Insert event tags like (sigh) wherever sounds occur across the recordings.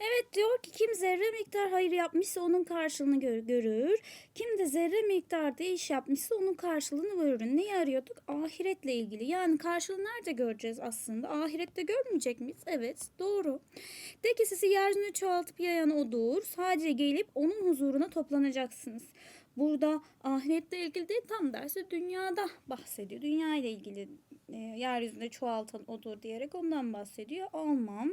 Evet diyor ki kim zerre miktar hayır yapmışsa onun karşılığını gör- görür. Kim de zerre miktarda iş yapmışsa onun karşılığını görür. Neyi arıyorduk? Ahiretle ilgili. Yani karşılığını nerede göreceğiz aslında? Ahirette görmeyecek miyiz? Evet doğru. De ki sizi yeryüzünü çoğaltıp yayan odur. Sadece gelip onun huzuruna toplanacaksınız. Burada ahiretle ilgili değil tam dersi dünyada bahsediyor. Dünya ile ilgili e, yeryüzünde çoğaltan odur diyerek ondan bahsediyor. Almam.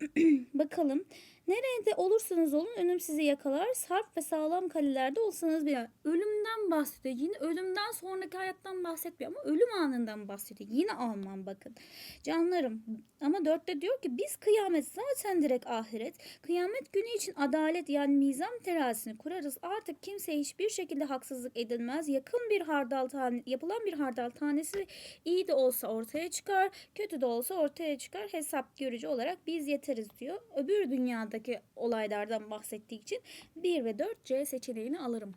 (clears throat) Bakalım. Nerede olursanız olun ölüm sizi yakalar. Sarp ve sağlam kalelerde olsanız bile ölümden bahsediyor. Yine ölümden sonraki hayattan bahsetmiyor ama ölüm anından bahsediyor. Yine Alman bakın. Canlarım ama dörtte diyor ki biz kıyamet zaten direkt ahiret. Kıyamet günü için adalet yani mizan terazisini kurarız. Artık kimseye hiçbir şekilde haksızlık edilmez. Yakın bir hardal tane, yapılan bir hardal tanesi iyi de olsa ortaya çıkar, kötü de olsa ortaya çıkar. Hesap görücü olarak biz yeteriz diyor. Öbür dünyadaki olaylardan bahsettiği için 1 ve 4 C seçeneğini alırım.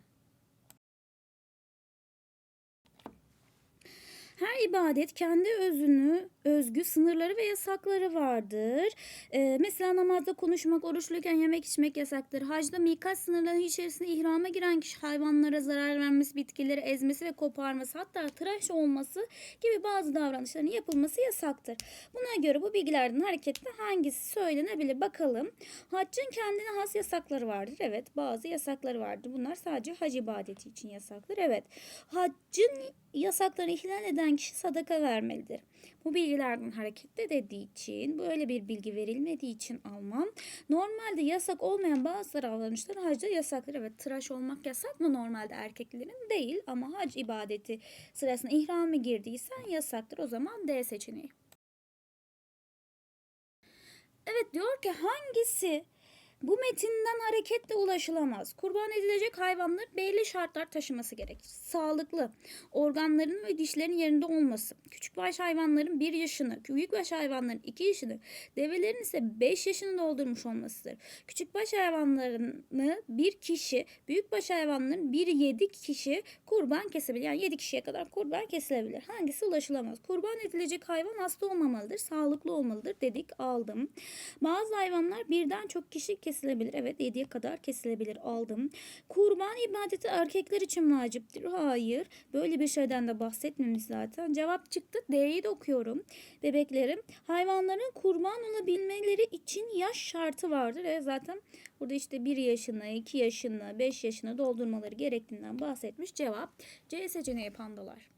Her ibadet kendi özünü, özgü sınırları ve yasakları vardır. Ee, mesela namazda konuşmak, oruçluyken yemek içmek yasaktır. Hacda mikat sınırları içerisinde ihrama giren kişi hayvanlara zarar vermesi, bitkileri ezmesi ve koparması hatta tıraş olması gibi bazı davranışların yapılması yasaktır. Buna göre bu bilgilerden hareketle hangisi söylenebilir bakalım. Haccın kendine has yasakları vardır. Evet bazı yasakları vardır. Bunlar sadece hac ibadeti için yasaktır. Evet haccın yasaklarını ihlal eden kişi sadaka vermelidir. Bu bilgilerden hareketle dediği için böyle bir bilgi verilmediği için almam. Normalde yasak olmayan bazı davranışlar hacda yasaktır. Evet tıraş olmak yasak mı normalde erkeklerin? Değil ama hac ibadeti sırasında ihrama girdiysen yasaktır. O zaman D seçeneği. Evet diyor ki hangisi bu metinden hareketle ulaşılamaz. Kurban edilecek hayvanların belli şartlar taşıması gerekir. Sağlıklı, organların ve dişlerin yerinde olması, küçükbaş hayvanların 1 yaşını, büyükbaş hayvanların 2 yaşını, develerin ise 5 yaşını doldurmuş olmasıdır. Küçükbaş hayvanlarını bir kişi, büyükbaş hayvanların 1-7 kişi kurban kesebilir. Yani 7 kişiye kadar kurban kesilebilir. Hangisi ulaşılamaz? Kurban edilecek hayvan hasta olmamalıdır, sağlıklı olmalıdır dedik aldım. Bazı hayvanlar birden çok kişi kesilebilir. Evet 7'ye kadar kesilebilir aldım. Kurban ibadeti erkekler için vaciptir. Hayır. Böyle bir şeyden de bahsetmemiş zaten. Cevap çıktı. D'yi de okuyorum. Bebeklerim hayvanların kurban olabilmeleri için yaş şartı vardır. Evet zaten burada işte 1 yaşına, 2 yaşına, 5 yaşına doldurmaları gerektiğinden bahsetmiş. Cevap C seçeneği pandalar.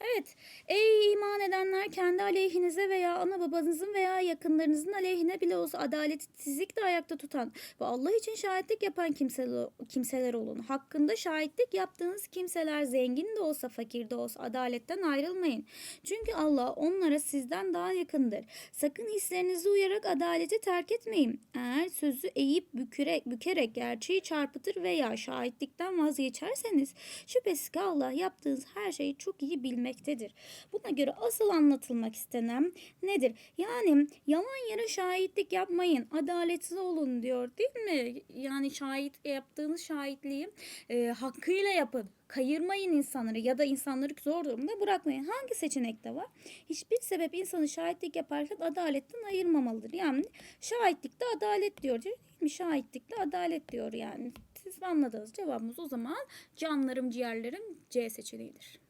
Evet, ey iman edenler kendi aleyhinize veya ana babanızın veya yakınlarınızın aleyhine bile olsa adaletsizlikle ayakta tutan ve Allah için şahitlik yapan kimseler, kimseler olun. Hakkında şahitlik yaptığınız kimseler zengin de olsa fakir de olsa adaletten ayrılmayın. Çünkü Allah onlara sizden daha yakındır. Sakın hislerinizi uyarak adaleti terk etmeyin. Eğer sözü eğip bükürek, bükerek gerçeği çarpıtır veya şahitlikten vazgeçerseniz şüphesiz ki Allah yaptığınız her şeyi çok iyi bilmektedir. Buna göre asıl anlatılmak istenen nedir? Yani yalan yere şahitlik yapmayın, adaletli olun diyor değil mi? Yani şahit yaptığınız şahitliği e, hakkıyla yapın. Kayırmayın insanları ya da insanları zor durumda bırakmayın. Hangi seçenekte var? Hiçbir sebep insanı şahitlik yaparken adaletten ayırmamalıdır. Yani şahitlikte adalet diyor değil mi? Şahitlikte adalet diyor yani. Siz anladınız cevabımız o zaman canlarım ciğerlerim C seçeneğidir.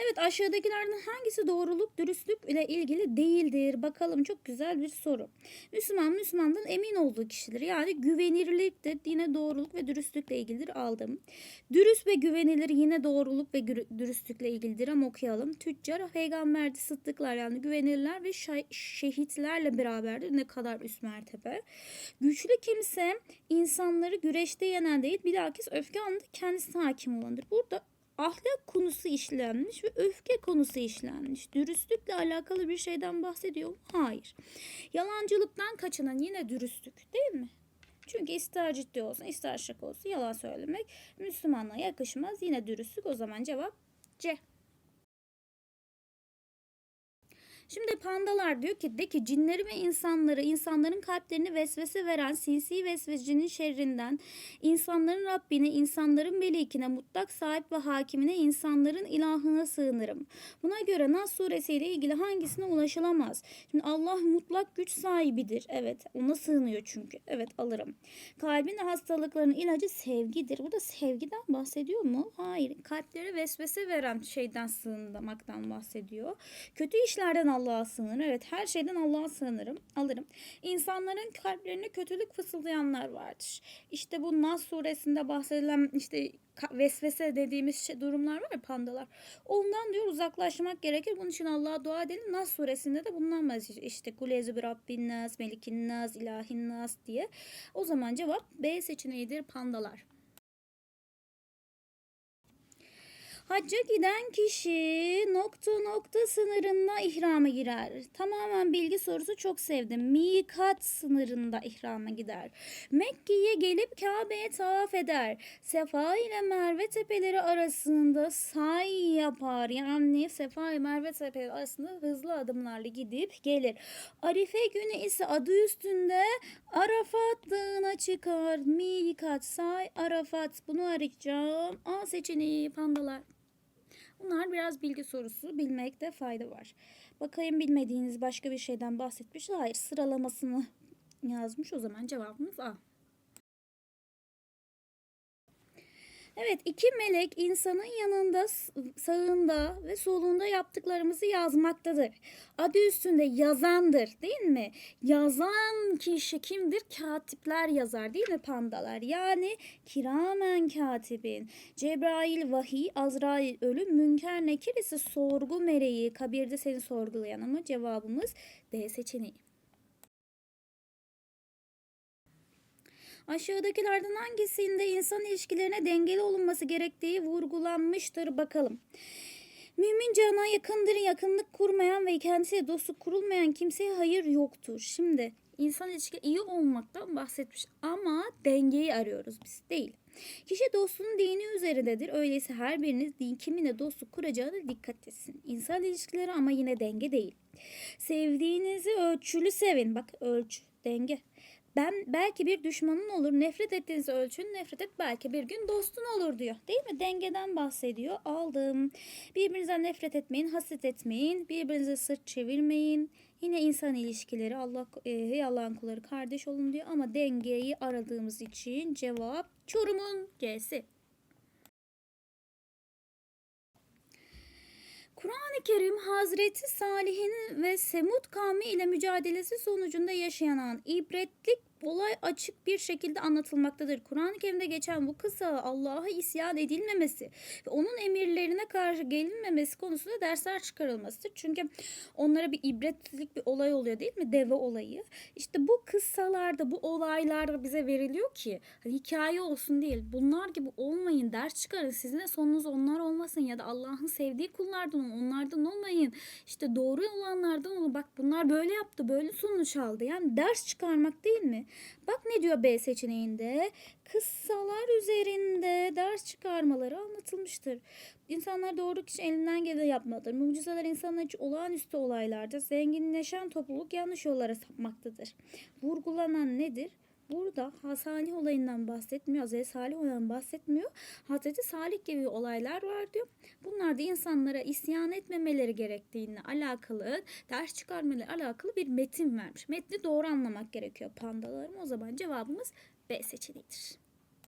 Evet aşağıdakilerden hangisi doğruluk, dürüstlük ile ilgili değildir? Bakalım çok güzel bir soru. Müslüman, Müslümandan emin olduğu kişidir. Yani güvenilirlik de yine doğruluk ve dürüstlükle ilgilidir aldım. Dürüst ve güvenilir yine doğruluk ve dürüstlükle ilgilidir ama okuyalım. Tüccar, peygamberdi, sıddıklar yani güvenirler ve şehitlerle beraberdir. Ne kadar üst mertebe. Güçlü kimse insanları güreşte yenen değil bilakis öfke anında kendisine hakim olandır. Burada ahlak konusu işlenmiş ve öfke konusu işlenmiş. Dürüstlükle alakalı bir şeyden bahsediyor mu? Hayır. Yalancılıktan kaçınan yine dürüstlük değil mi? Çünkü ister ciddi olsun ister şaka olsun yalan söylemek Müslümanlığa yakışmaz. Yine dürüstlük o zaman cevap C. Şimdi pandalar diyor ki de ki cinleri ve insanları, insanların kalplerini vesvese veren sinsi vesvesecinin şerrinden, insanların Rabbine, insanların melikine, mutlak sahip ve hakimine, insanların ilahına sığınırım. Buna göre Nas suresiyle ilgili hangisine ulaşılamaz? Şimdi Allah mutlak güç sahibidir. Evet ona sığınıyor çünkü. Evet alırım. Kalbin hastalıklarının ilacı sevgidir. Burada sevgiden bahsediyor mu? Hayır. Kalplere vesvese veren şeyden sığınmaktan bahsediyor. Kötü işlerden Allah'a sığınırım. Evet her şeyden Allah'a sığınırım. Alırım. İnsanların kalplerine kötülük fısıldayanlar vardır. İşte bu Nas suresinde bahsedilen işte vesvese dediğimiz şey, durumlar var ya pandalar. Ondan diyor uzaklaşmak gerekir. Bunun için Allah'a dua edelim. Nas suresinde de bundan bahsediyor. İşte kulezi bir Rabbin nas, melikin nas, ilahin nas diye. O zaman cevap B seçeneğidir pandalar. Hacca giden kişi nokta nokta sınırında ihrama girer. Tamamen bilgi sorusu çok sevdim. Mikat sınırında ihrama gider. Mekke'ye gelip Kabe'ye tavaf eder. Sefa ile Merve tepeleri arasında say yapar. Yani Sefa ile Merve tepeleri arasında hızlı adımlarla gidip gelir. Arife günü ise adı üstünde Arafat dağına çıkar. Mikat say Arafat. Bunu arayacağım. A seçeneği pandalar. Bunlar biraz bilgi sorusu. Bilmekte fayda var. Bakayım bilmediğiniz başka bir şeyden bahsetmiş. Hayır sıralamasını yazmış. O zaman cevabımız A. Evet iki melek insanın yanında sağında ve solunda yaptıklarımızı yazmaktadır. Adı üstünde yazandır değil mi? Yazan kişi kimdir? Katipler yazar değil mi pandalar? Yani kiramen katibin. Cebrail vahiy, Azrail ölüm, Münker Nekir ise sorgu meleği. Kabirde seni sorgulayan ama cevabımız D seçeneği. Aşağıdakilerden hangisinde insan ilişkilerine dengeli olunması gerektiği vurgulanmıştır bakalım. Mümin cana yakındır, yakınlık kurmayan ve kendisiyle dostluk kurulmayan kimseye hayır yoktur. Şimdi insan ilişki iyi olmaktan bahsetmiş ama dengeyi arıyoruz biz değil. Kişi dostluğun dini üzerindedir. Öyleyse her biriniz din kiminle dostluk kuracağına dikkat etsin. İnsan ilişkileri ama yine denge değil. Sevdiğinizi ölçülü sevin. Bak ölçü, denge. Ben belki bir düşmanın olur. Nefret ettiğiniz ölçün. Nefret et belki bir gün dostun olur diyor. Değil mi? Dengeden bahsediyor. Aldım. Birbirinizden nefret etmeyin. Haset etmeyin. Birbirinize sırt çevirmeyin. Yine insan ilişkileri Allah e, hey Allah'ın kulları kardeş olun diyor ama dengeyi aradığımız için cevap Çorum'un C'si. Kur'an-ı Kerim Hazreti Salih'in ve Semud kavmi ile mücadelesi sonucunda yaşanan ibretlik olay açık bir şekilde anlatılmaktadır. Kur'an-ı Kerim'de geçen bu kısa Allah'a isyan edilmemesi ve onun emirlerine karşı gelinmemesi konusunda dersler çıkarılmasıdır. Çünkü onlara bir ibretlik bir olay oluyor değil mi? Deve olayı. İşte bu kıssalarda, bu olaylarda bize veriliyor ki hani hikaye olsun değil. Bunlar gibi olmayın, ders çıkarın. Sizin de sonunuz onlar olmasın ya da Allah'ın sevdiği kullardan onlardan olmayın. İşte doğru olanlardan olun. Bak bunlar böyle yaptı, böyle sonuç aldı. Yani ders çıkarmak değil mi? Bak ne diyor B seçeneğinde? Kıssalar üzerinde ders çıkarmaları anlatılmıştır. İnsanlar doğru kişi elinden geleni yapmalıdır. Mucizeler insanlar için olağanüstü olaylardır. Zenginleşen topluluk yanlış yollara sapmaktadır. Vurgulanan nedir? Burada Salih olayından bahsetmiyor. Hazreti Salih olayından bahsetmiyor. Hazreti Salih gibi olaylar var diyor. Bunlar da insanlara isyan etmemeleri gerektiğine alakalı, ders çıkarmaları alakalı bir metin vermiş. Metni doğru anlamak gerekiyor pandalarım. O zaman cevabımız B seçeneğidir.